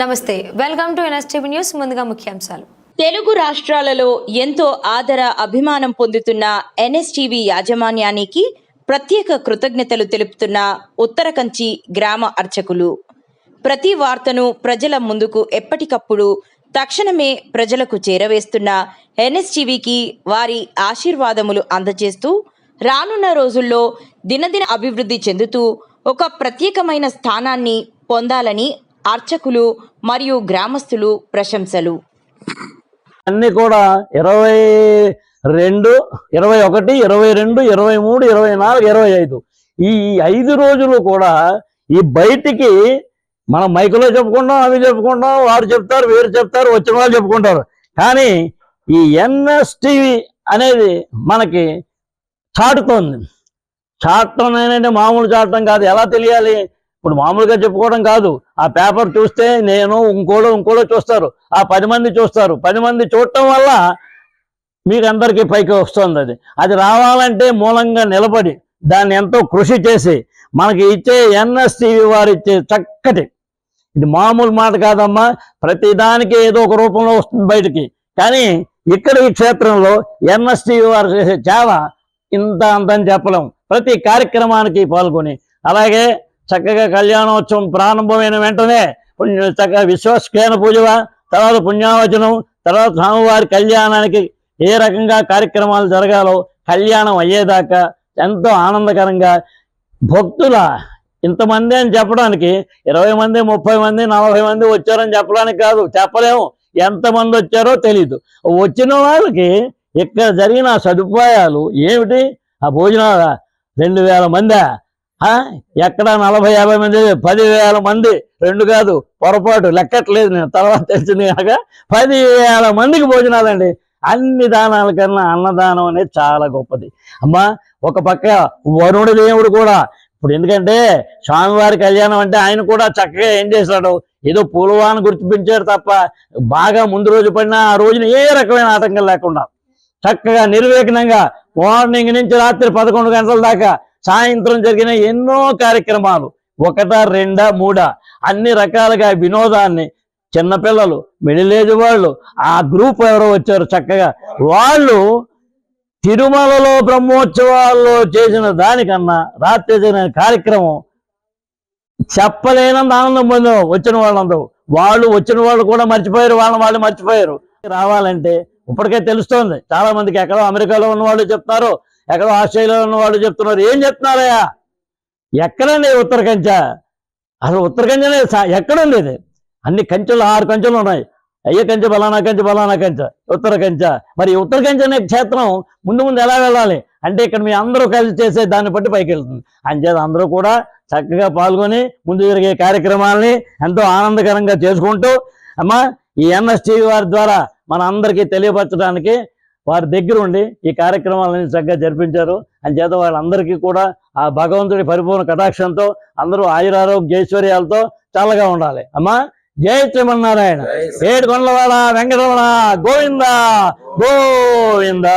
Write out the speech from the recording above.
నమస్తే welcome to NSTV news ముందుగా ముఖ్యాంశాలు. తెలుగు రాష్ట్రాలలో ఎంతో ఆదర అభిమానం పొందుతున్న ఎన్ఎస్టీవీ యాజమాన్యానికి ప్రత్యేక కృతజ్ఞతలు తెలుపుతున్న ఉత్తరకంచి గ్రామ అర్చకులు. ప్రతి వార్తను ప్రజల ముందుకు ఎప్పటికప్పుడు తక్షణమే ప్రజలకు చేరవేస్తున్న ఎన్ఎస్టీవీకి వారి ఆశీర్వాదములు అందజేస్తూ రానున్న రోజుల్లో దినదిన అభివృద్ధి చెందుతూ ఒక ప్రత్యేకమైన స్థానాన్ని పొందాలని అర్చకులు మరియు గ్రామస్తులు ప్రశంసలు. అన్ని కూడా ఇరవై రెండు ఇరవై ఒకటి ఇరవై రెండు ఇరవై మూడు ఇరవై నాలుగు ఇరవై ఐదు. ఈ ఐదు రోజులు కూడా ఈ బయటికి మనం మైకులో చెప్పుకుంటాం అవి చెప్పుకుంటాం వారు చెప్తారు వీరు చెప్తారు వచ్చిన వాళ్ళు చెప్పుకుంటారు. కానీ ఈ ఎన్ఎస్టీవీ అనేది మనకి చాటుతోంది. చాటం అనేది మామూలు చాటం కాదు. ఎలా తెలియాలి? ఇప్పుడు మామూలుగా చెప్పుకోవడం కాదు. ఆ పేపర్ చూస్తే నేను ఇంకోలో ఇంకోడో చూస్తారు. ఆ పది మంది చూస్తారు. పది మంది చూడటం వల్ల మీకు అందరికీ పైకి వస్తుంది అది. అది రావాలంటే మూలంగా నిలబడి దాన్ని ఎంతో కృషి చేసి మనకి ఇచ్చే ఎన్ఎస్టీవీ వారు ఇచ్చే చక్కటి ఇది మామూలు మాట కాదమ్మా ప్రతి దానికి ఏదో ఒక రూపంలో వస్తుంది బయటికి. కానీ ఇక్కడ ఈ క్షేత్రంలో ఎన్ఎస్టీవీ వారు చేసే సేవ ఇంత అంతని చెప్పలేం. ప్రతి కార్యక్రమానికి పాల్గొని అలాగే చక్కగా కళ్యాణోత్సవం ప్రారంభమైన వెంటనే పుణ్య చక్కగా విశ్వస్కేన పూజ తర్వాత పుణ్యావచనం తర్వాత స్వామివారి కళ్యాణానికి ఏ రకంగా కార్యక్రమాలు జరగాలో కళ్యాణం అయ్యేదాకా ఎంతో ఆనందకరంగా భక్తుల ఇంతమంది అని చెప్పడానికి ఇరవై మంది ముప్పై మంది నలభై మంది వచ్చారని చెప్పడానికి కాదు చెప్పలేము. ఎంతమంది వచ్చారో తెలీదు. వచ్చిన వాళ్ళకి ఇక్కడ జరిగిన సదుపాయాలు ఏమిటి? ఆ భోజనాల రెండు వేల మందా? ఎక్కడ నలభై యాభై మంది పదివేల మంది రెండు కాదు పొరపాటు లెక్కట్లేదు నేను తర్వాత తెలిసింది కాక పదివేల మందికి భోజనాలండి అన్ని దానాల కన్నా అన్నదానం అనేది చాలా గొప్పది. అమ్మా ఒక పక్క వరుణుడి దేవుడు కూడా ఇప్పుడు ఎందుకంటే స్వామివారి కళ్యాణం అంటే ఆయన కూడా చక్కగా ఏం చేశాడు? ఏదో పూలవాన గుర్తిపించారు తప్ప బాగా ముందు రోజు పడినా ఆ రోజున ఏ రకమైన ఆటంకం లేకుండా చక్కగా నిర్వేకనంగా మార్నింగ్ నుంచి రాత్రి పదకొండు గంటల దాకా సాయంత్రం జరిగిన ఎన్నో కార్యక్రమాలు. ఒకటా రెండా మూడా అన్ని రకాలుగా వినోదాన్ని చిన్నపిల్లలు మిడిల్ ఏజ్ వాళ్ళు ఆ గ్రూప్ ఎవరో వచ్చారు చక్కగా. వాళ్ళు తిరుమలలో బ్రహ్మోత్సవాల్లో చేసిన దానికన్నా రాత్రి జరిగిన కార్యక్రమం చెప్పలేనంత ఆనందం పొందాం వచ్చిన వాళ్ళందరూ. వాళ్ళు వచ్చిన వాళ్ళు కూడా మర్చిపోయారు వాళ్ళని వాళ్ళు మర్చిపోయారు. రావాలంటే ఇప్పటికే తెలుస్తోంది. చాలా మందికి ఎక్కడో అమెరికాలో ఉన్న వాళ్ళు చెప్తారు ఎక్కడో ఆస్ట్రేలియాలో ఉన్న వాళ్ళు చెప్తున్నారు ఏం చెప్తున్నారయ్యా? ఎక్కడండి ఉత్తర కంచె? అసలు ఉత్తర కంచెనే ఎక్కడం లేదు అన్ని కంచెలు ఆరు కంచెలు ఉన్నాయి. అయ్య కంచె బలానా కంచె బలానా కంచె ఉత్తర కంచె. మరి ఉత్తర కంచె అనే క్షేత్రం ముందు ముందు ఎలా వెళ్ళాలి? అంటే ఇక్కడ మీ అందరూ కలిసి చేసే దాన్ని బట్టి పైకి వెళ్తుంది. అంచేత అందరూ కూడా చక్కగా పాల్గొని ముందు జరిగే కార్యక్రమాలని ఎంతో ఆనందకరంగా చేసుకుంటూ అమ్మా ఈ ఎన్ఎస్టీవీ వారి ద్వారా మన అందరికీ తెలియపరచడానికి వారి దగ్గర ఉండి ఈ కార్యక్రమాలని చక్కగా జరిపించారు. అంచేత వాళ్ళందరికీ కూడా ఆ భగవంతుడి పరిపూర్ణ కటాక్షంతో అందరూ ఆయురారోగ్య ఐశ్వర్యాలతో చల్లగా ఉండాలి. అమ్మా జై శ్రీమన్నారాయణ. ఏడు కొండలవాడ వెంకటరమణ గోవింద గోవింద.